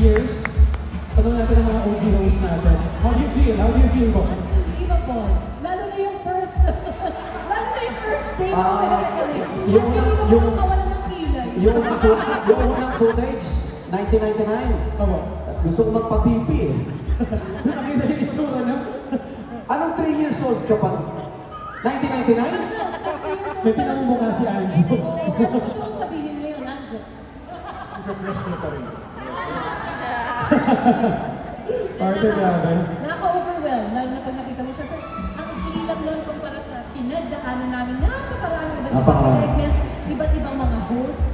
years, tanong natin ang mga OG hosts natin. How do you feel? How do you feel po? Unbelievable. Lalo na yung first, lalo na yung first day ko kami. yung- mo yung- makakawalan ng kilay. Yung, unang- yung unang footage, 1999. Opo. Gusto ko magpa-pipi eh. Nakita yung itsura niya. Anong 3 years old ka pa? 1999? May pinamumukha si Anjo. Gusto kong sabihin ngayon, Anjo. Refresh niya pa rin. Partner namin. Nakaka-overwhelm, lalo na pag nakita mo siya. Pero ang ilang nun kumpara sa pinagdaanan namin, napakarami iba't ibang Napakarami. segments, iba't ibang mga hosts,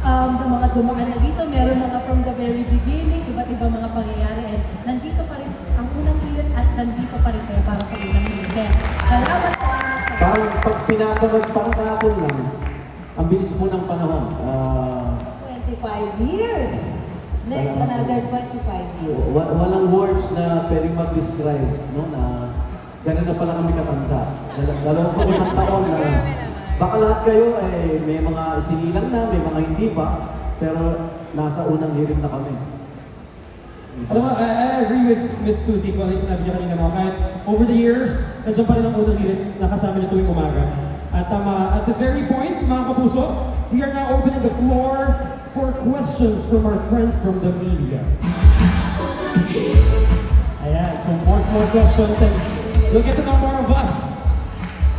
um, ng mga dumaan na dito, meron mga from the very beginning, iba't ibang mga pangyayari, and nandito pa rin ang unang hirit at nandito pa rin kayo para sa unang hirit. Kaya, Salamat sa Parang pag pinapanood, parang kahapon lang. Ang bilis po ng panahon. Ah, 25 years. Next, another 25 years. wa- walang words na pwedeng mag-describe, no? Na ganun na pala kami katanda. Dal- Dalawang limang taon na baka lahat kayo eh, may mga isinilang na, may mga hindi pa, pero nasa unang hirit na kami. Alam mo, I, I agree with Miss Susie kung ano yung sinabi niya kanina, no? Kahit over the years, nandiyan pa rin ang unang hirit na kasama niya tuwing umaga. At um, uh, at this very point, mga kapuso, we are now opening the floor for questions from our friends from the media. Ayan, so more, more questions and you'll get to know more of us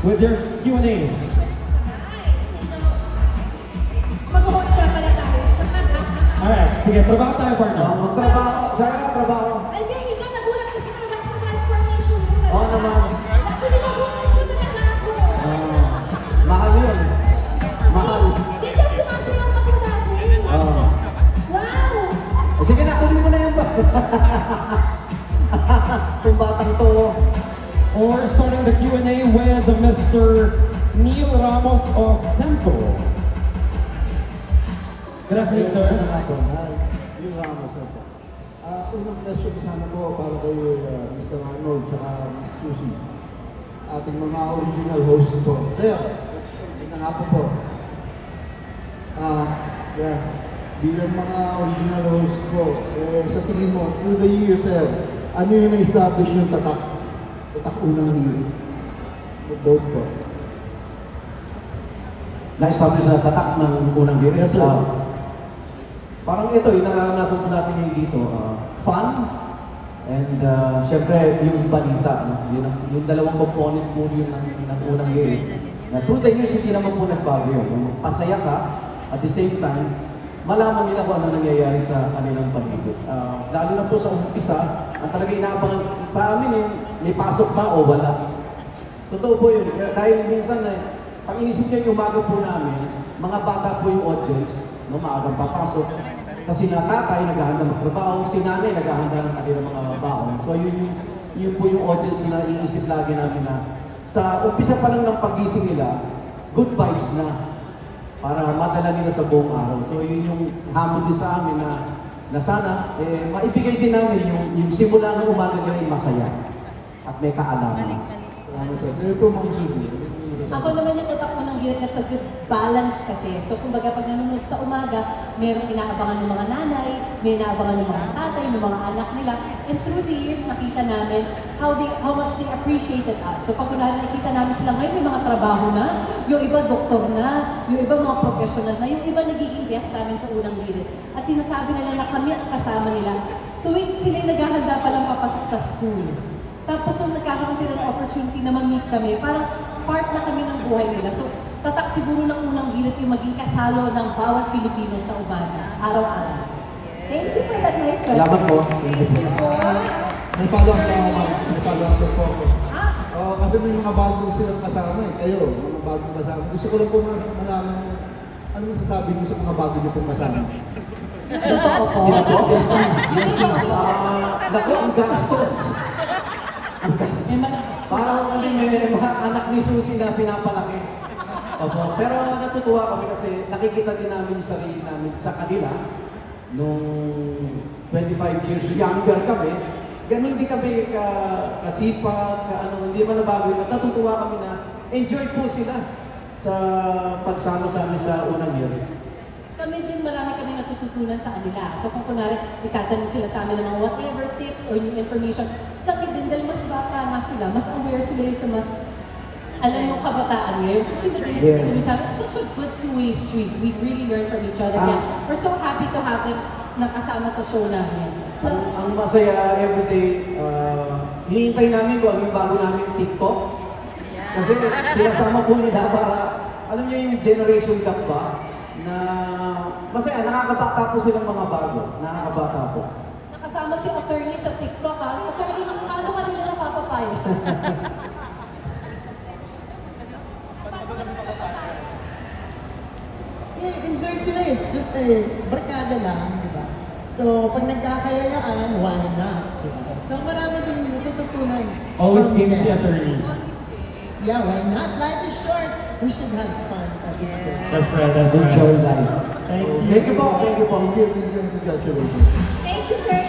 with your Q&As. Alright, sige, trabaho tayo, partner. Trabaho? Neil Ramos of Tempo. Good afternoon, sir. Hi, Neil Ramos na po. Ah, unang question sana po para kay uh, Mr. Arnold at Miss Susie. Ating mga original host po. Sir, na nga po po. Ah, yeah. Bilang mga original host po, eh, sa tingin mo, through the years, sir, ano yung na-establish yung tatak? Tatak unang hirit. Both po. Na-establish na tatak ng unang hirit. Yes, sir. Ah, parang ito, yung naranasan po natin ngayon dito. ah, fun. And uh, syempre, yung balita. No? Yun ang, yung dalawang component po yun ng, ng unang hirit. Na through the years, hindi naman po nagbago yun. Yung pasaya ka, at the same time, malaman nila kung ano nangyayari sa kanilang paligid. Ah, lalo na po sa umpisa, ang talaga inaabangan sa amin yung may pasok ba o wala. Totoo po yun. Kaya dahil minsan, eh, pag inisip niyo yung umaga po namin, mga bata po yung audience, no, maagang papasok. Kasi na tatay, naghahanda magtrabaho, si nanay, naghahanda ng kanilang mga baon. So yun, yun po yung audience na iisip lagi namin na sa umpisa pa lang ng pagising nila, good vibes na para madala nila sa buong araw. So yun yung hamon din sa amin na, na sana eh, maibigay din namin yung, yung simula ng umaga nila yung masaya at may kaalaman. Salamat, sir. Ngayon po, Ma'am Susie. Ako naman yung tatak ko ng hirit at sa good balance kasi. So kumbaga pag nanonood sa umaga, merong inaabangan ng mga nanay, may inaabangan ng mga tatay, ng mga anak nila. And through the years, nakita namin how they how much they appreciated us. So pag kunwari nakita namin sila ngayon, may mga trabaho na, yung iba doktor na, yung iba mga professional na, yung iba nagiging guest namin sa unang hirit. At sinasabi nila na kami ang kasama nila tuwing sila naghahanda pa lang papasok sa school. Tapos nung nagkakaroon sila ng opportunity na ma-meet kami, parang part na kami ng buhay nila. So, tatak siguro ng unang hirit yung maging kasalo ng bawat Pilipino sa umaga, araw-araw. Thank you for that nice question. Salamat po. Thank you po. May follow-up na ako, ma'am. May follow-up na po ako. Ah, Oo, kasi may mga bago silang kasama eh. Kayo, mga bagong kasama. Gusto ko lang po ma- malaman ano masasabi niyo sa mga bago niyo pong kasama. totoo po. Sino po? Naku, ang gastos. Ang gastos. May malakas. Parang ano yun, may mga anak ni Susie na pinapalaki. Opo. Pero natutuwa kami kasi nakikita din namin yung sarili namin sa kanila nung 25 years younger kami. Ganun din kami ka, kasipag, ka ano, hindi man nabago yun. At natutuwa kami na enjoy po sila sa pagsama sa amin sa unang year. Kami din, marami kami natututunan sa kanila. So kung kunwari, ikatanong sila sa amin ng mga whatever tips or new information, kami dahil mas bata nga sila, mas aware sila sa mas alam ng kabataan ngayon. So sila din Yes. sa It's such a good two-way street. We really learn from each other. Ah. Kaya we're so happy to have them nakasama sa show namin. Ang, Plus, ang masaya everyday, uh, hinihintay namin kung ano yung bago namin TikTok. Kasi sinasama po nila para, alam niyo yung generation gap ba? Na masaya, nakakabata po silang mga bago. Nakakabata po. nakasama si attorney sa TikTok ha. Attorney, ka nila napapapayag? Eh, enjoy sila eh. Just a barkada lang, di ba? So, pag nagkakayayaan, why not? Di ba? So, marami din natututunan. Always from game si them. attorney. Yeah, why not? Life is short. We should have fun day. That's right, that's Enjoy right. life. Thank you. Thank you po, thank you po. Thank you, thank you, congratulations. Thank you, Sir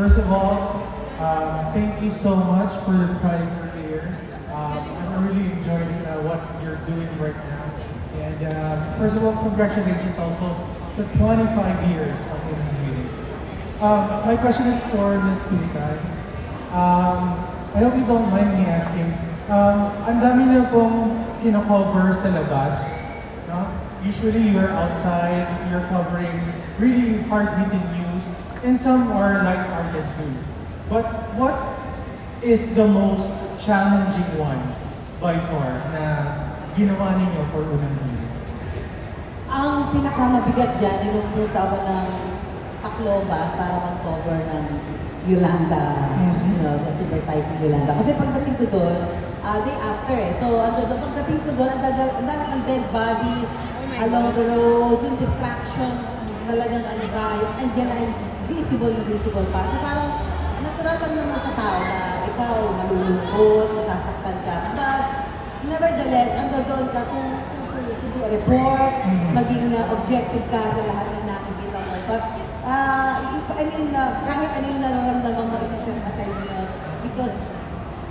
First of all, um, thank you so much for the prize earlier. Um, I'm really enjoying uh, what you're doing right now. And uh, first of all, congratulations also sa 25 years of Hilig. Um, my question is for Miss Susan. Um, I hope you don't mind me asking. Um, ang dami pong sa labas. No? Usually you're outside, you're covering really hard-hitting and some are light-hearted too. But what is the most challenging one by far na ginawa ninyo for Unang Hilig? Ang pinakamabigat dyan, yung ako ng Tacloban para mag-cover ng Yolanda, Mhm. you know, the super typhoon Yolanda. Kasi pagdating ko doon, ah, day after eh. So, ando doon, pagdating ko doon, ang dami ng dead bodies along the road, yung distraction, talagang ano ba, yung andyan ay visible na visible pa. So, parang natural lang naman sa tao na ikaw malulungkot, masasaktan ka. But, nevertheless, ando doon ka kung to, to do a report, maging uh, objective ka sa lahat ng nakikita mo. But, uh, I mean, uh, kahit ano yung nararamdaman mo, isa-set aside mo yun. Because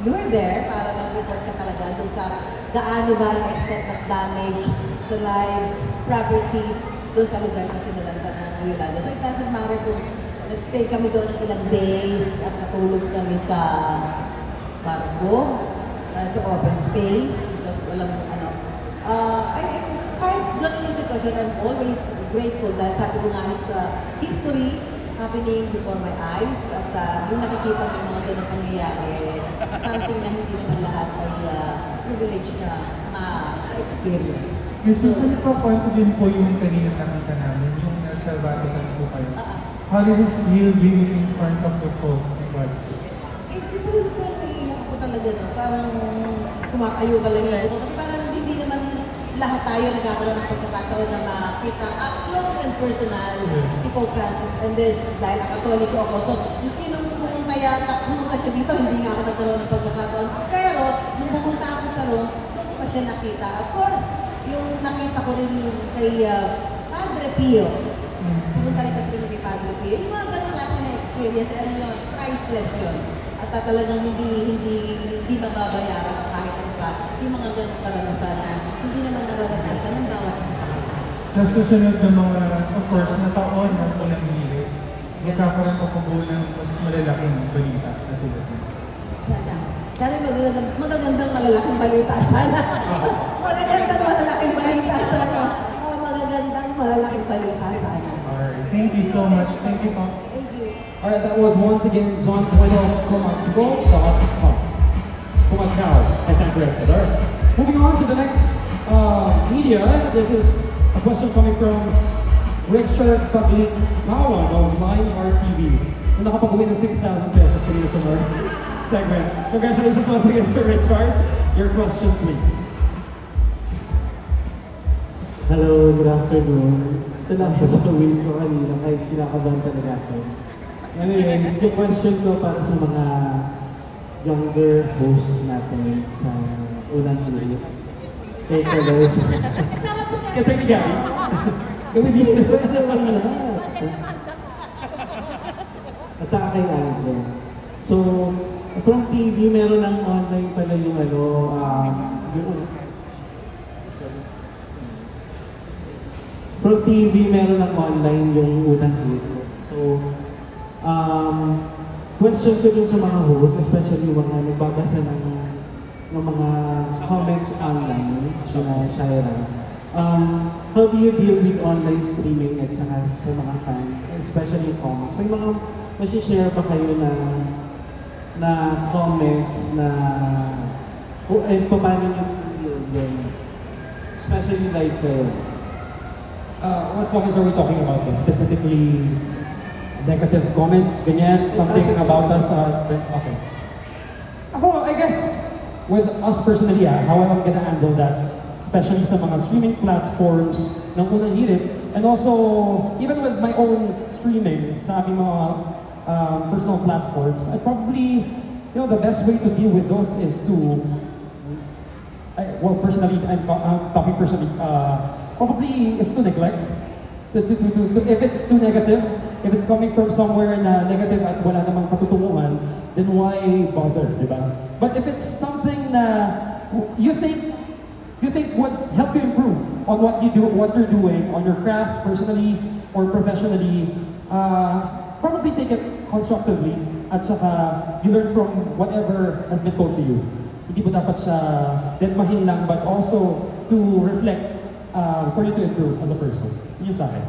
you were there para mag-report ka talaga doon sa gaano ba yung extent ng damage sa lives, properties, doon sa lugar na sinalanta ng Yolanda. So it doesn't matter kung nag-stay kami doon ng ilang days at natulog kami sa barko, uh, sa open space, walang ano. Uh, I, I, kahit ganun yung sitwasyon, I'm always grateful dahil sabi ko nga sa history happening before my eyes at uh, yung nakikita ko mga ganun pangyayari, something na hindi naman lahat ay uh, privilege na ma-experience. Miss Susan, ipakwento din po yung kanina nakita namin, yung nasa Vatican po kayo. How did it feel being in front of the Pope? God. Eh, ito rin ito naiiyak ko talaga, no? Parang tumatayo ka lang yun. Kasi parang hindi naman lahat tayo nagkakaroon ng pagkakataon na makita up close and personal si Pope Francis. And this, dahil katoliko ako. So, miski nung pumunta yata, pumunta siya dito, hindi nga ako nagkaroon ng pagkakataon. Pero, nung pumunta ako sa Rome, pa siya nakita. Of course, yung nakita ko rin yung kay uh, Padre Pio. Pupunta rin kasi Padre Pio. Yung mga ganong klase ng experience, ano yun, priceless yun. At uh, talagang hindi, hindi, hindi mababayaran kahit ano pa. Yung mga ganong karanasan na hindi naman nararanasan ng bawat isa sa kanila. Sa susunod na mga, of course, na taon ng unang hilig, magkakaroon po po ng mas malalaking balita na tulad nito. Sana. Sana magagandang, magagandang malalaking balita sana. magagandang malalaking balita sana. Oh, magagandang malalaking balita sana. Alright, thank you so much. Thank you po. Thank you. Alright, that was once again John Bueno Comacao. Comacao. I stand corrected. Alright. Moving on to the next uh, media. This is a question coming from Richard Paglinkawan of Line RTV. Na nakapag-uwi ng 6,000 pesos kanina sa our segment. Congratulations once again, Sir Richard. Your question, please. Hello, good afternoon. Salamat sa win ko kanina kahit kinakabahan talaga ako. Anyways, yung question ko para sa mga younger host natin sa unang hilig. Kay Carlos. Kasama po sa Kaya ni Gary. Kasi business. Pwede naman lahat. saka kay Angel. So, from TV, meron ng online pala yung ano, um, yung, from TV, meron ng online yung unang hit. So, um, question ko dun sa mga hosts, especially yung mga nagbabasa ng, ng mga comments online, sina Shaira. Um, how do you deal with online streaming at saka sa mga fans, especially comments? May mga masishare ba kayo na na comments na o eh, paano nyo deal yun? Especially kayo. Uh, what comments are we talking about? Specifically, negative comments, ganyan, something Positive. about us. Uh, okay. Ako, I guess, with us personally, ah, how I'm gonna handle that, especially sa mga streaming platforms ng unang hirit, and also, even with my own streaming sa aking mga um, personal platforms, I probably, you know, the best way to deal with those is to I, well, personally, I'm, I'm talking personally, uh, probably is to neglect. To, to, to, to, to, if it's too negative, if it's coming from somewhere na negative at wala namang patutunguhan, then why bother, di ba? But if it's something na you think you think would help you improve on what you do, what you're doing, on your craft, personally or professionally, uh, probably take it constructively at saka you learn from whatever has been told to you. Hindi mo dapat siya dedmahin lang but also to reflect uh, for you to improve as a person. Yun sa akin.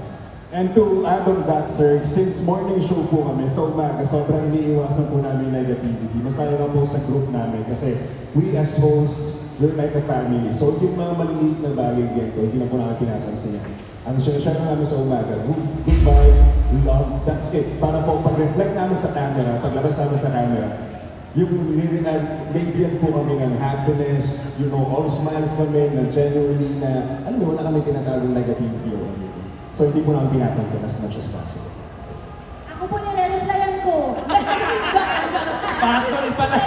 And to add on that, sir, since morning show po kami sa umaga, sobrang iniiwasan po namin negativity. Masaya lang po sa group namin kasi we as hosts, we're like a family. So yung mga maliliit na bagay ganito, hindi na po namin pinapansin yan. Ang siya namin sa umaga, good, good vibes, love, that's it. Para po pag-reflect namin sa camera, paglabas namin sa camera, yung radiant po kami ng happiness, you know, all smiles kami na genuinely na, alam mo, wala kami tinatagong negativity or anything. So hindi po namin pinapansin as much as possible. Ako po nire-replyan ko. joke lang, joke lang. Patol pala!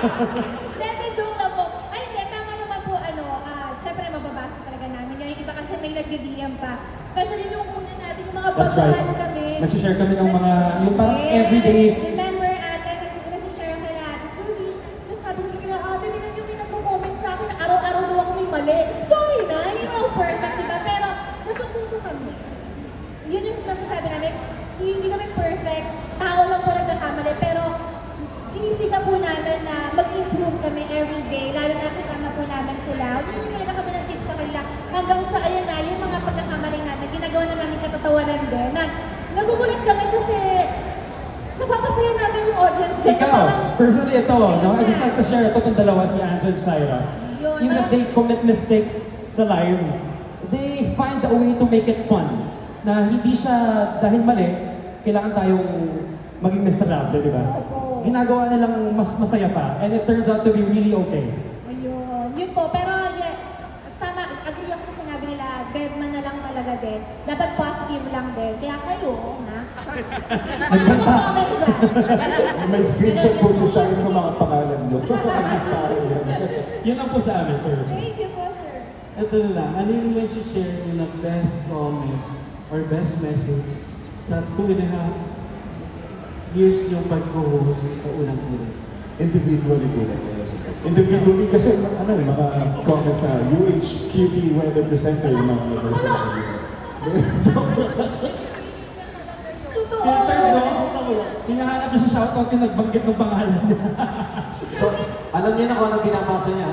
Hindi, hindi, joke lang po. Ay, hindi, tama naman po, ano, ah, syempre mababasa talaga namin yun. Yung iba kasi may nagdi-DM pa. Especially nung una natin, yung mga That's baguhan right. kami. Nag-share kami ng mga, yung parang Yes. everyday Remember, ate, nags- nagsishare ako kay ate Suzy. Sinasabi ko kay ate, tinan yung may nagko-comment sa akin na araw-araw daw ako may mali. Sorry na, hindi naman ako perfect, di ba? Pero natututo kami. Yun yung masasabi namin. Hindi kami perfect. Tao lang po nagkakamali. Pero sinisika po namin na mag-improve kami every day. Lalo na kasama po namin sila. Hindi na kami ng tips sa kanila. Hanggang sa, ayun na, yung mga pagkakamali namin, ginagawa na namin katatawanan din. Na nagugulat kami kasi napapasaya natin yung audience din. na Ikaw, personally ito, no? I just like to share ito itong dalawa, si Angel Shaira. Yun, Even if ah. they commit mistakes sa live, they find a way to make it fun. Na hindi siya dahil mali, kailangan tayong maging miserable, di ba? Ginagawa nilang mas masaya pa, and it turns out to be really okay. Ayun. Yun po. Pero, yeah, tama, agree ako sa bedman na lang talaga din. Dapat positive lang din. Kaya kayo, ha? Comments ba? May screenshot po siya siya ng mga pangalan nyo. Nag-star yan. Yun lang po sa amin, sir. Thank you po, sir. Ito na lang, ano yung may share nyo na best comment or best message sa two and a half years yung pag-host sa unang hirit? Individually po yes. Individually kasi ano eh, maka-comment sa UHQT weather presenter yung mga weather presenter. Totoo. Hinahanap niya sa shoutout yung nagbanggit ng pangalan niya. So, alam niya na kung ano binabasa niya.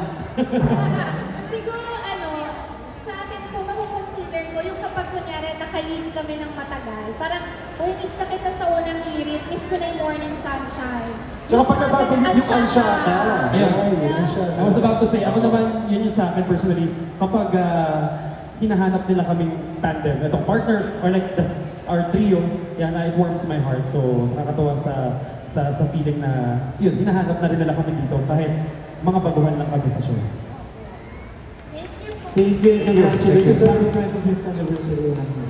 Siguro, ano, sa akin po, makukonsider ko yung kapag kunyari nakalive kami ng matagal, parang, uy, miss na kita sa unang irit, miss ko na yung morning sunshine. Tsaka pag nababanggit yung. Ayan, Anshaka. I was about to say, ako naman, yun yung sa akin personally, kapag ah, hinahanap nila kaming tandem, itong partner, or like the, our trio, yan, ah, it warms my heart. So, nakakatawa sa, sa, sa feeling na, yun, hinahanap na rin nila kami dito, kahit mga baguhan lang kami sa show. Thank you po. Thank you, Thank you, congratulations sa 25th anniversary.